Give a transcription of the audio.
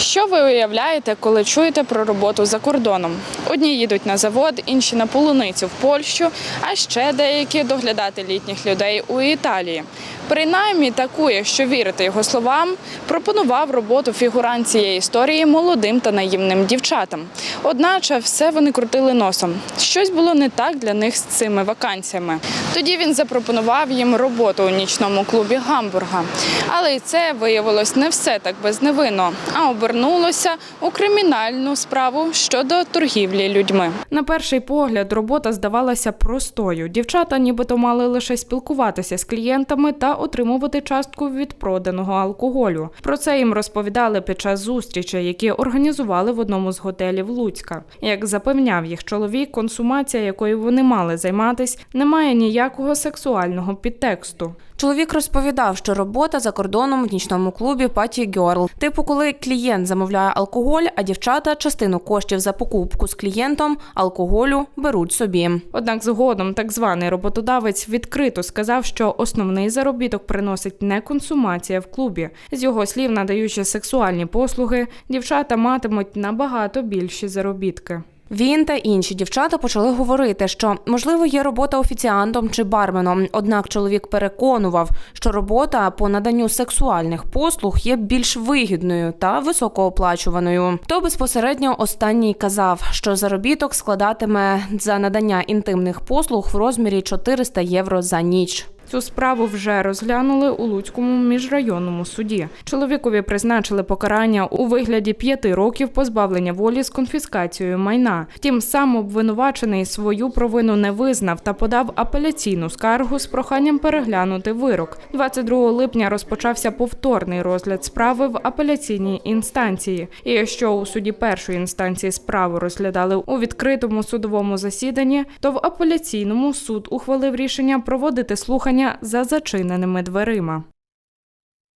Що ви уявляєте, коли чуєте про роботу за кордоном? Одні їдуть на завод, інші на полуницю в Польщу, а ще деякі доглядати літніх людей у Італії. Принаймні таку, якщо вірити його словам, пропонував роботу фігурант цієї історії молодим та наївним дівчатам. Одначе все вони крутили носом. Щось було не так для них з цими вакансіями. Тоді він запропонував їм роботу у нічному клубі Гамбурга. Але і це виявилось не все так безневинно, а обернулося у кримінальну справу щодо торгівлі людьми. На перший погляд робота здавалася простою. Дівчата нібито мали лише спілкуватися з клієнтами та отримувати частку від проданого алкоголю. Про це їм розповідали під час зустрічі, які організували в одному з готелів Луцька. Як запевняв їх чоловік, консумація, якою вони мали займатись, не має ніякого сексуального підтексту. Чоловік розповідав, що робота за кордоном в нічному клубі Паті Гьорл. Типу, коли клієнт замовляє алкоголь, а дівчата частину коштів за покупку з клієнтом алкоголю беруть собі. Однак згодом так званий роботодавець відкрито сказав, що основний заробіток приносить не консумація в клубі. З його слів, надаючи сексуальні послуги, дівчата матимуть набагато більші заробітки. Він та інші дівчата почали говорити, що можливо є робота офіціантом чи барменом. Однак чоловік переконував, що робота по наданню сексуальних послуг є більш вигідною та високооплачуваною. То безпосередньо останній казав, що заробіток складатиме за надання інтимних послуг в розмірі 400 євро за ніч. Цю справу вже розглянули у Луцькому міжрайонному суді. Чоловікові призначили покарання у вигляді п'яти років позбавлення волі з конфіскацією майна. Втім, сам обвинувачений свою провину не визнав та подав апеляційну скаргу з проханням переглянути вирок. 22 липня розпочався повторний розгляд справи в апеляційній інстанції. І якщо у суді першої інстанції справу розглядали у відкритому судовому засіданні, то в апеляційному суд ухвалив рішення проводити слухання за зачиненими дверима.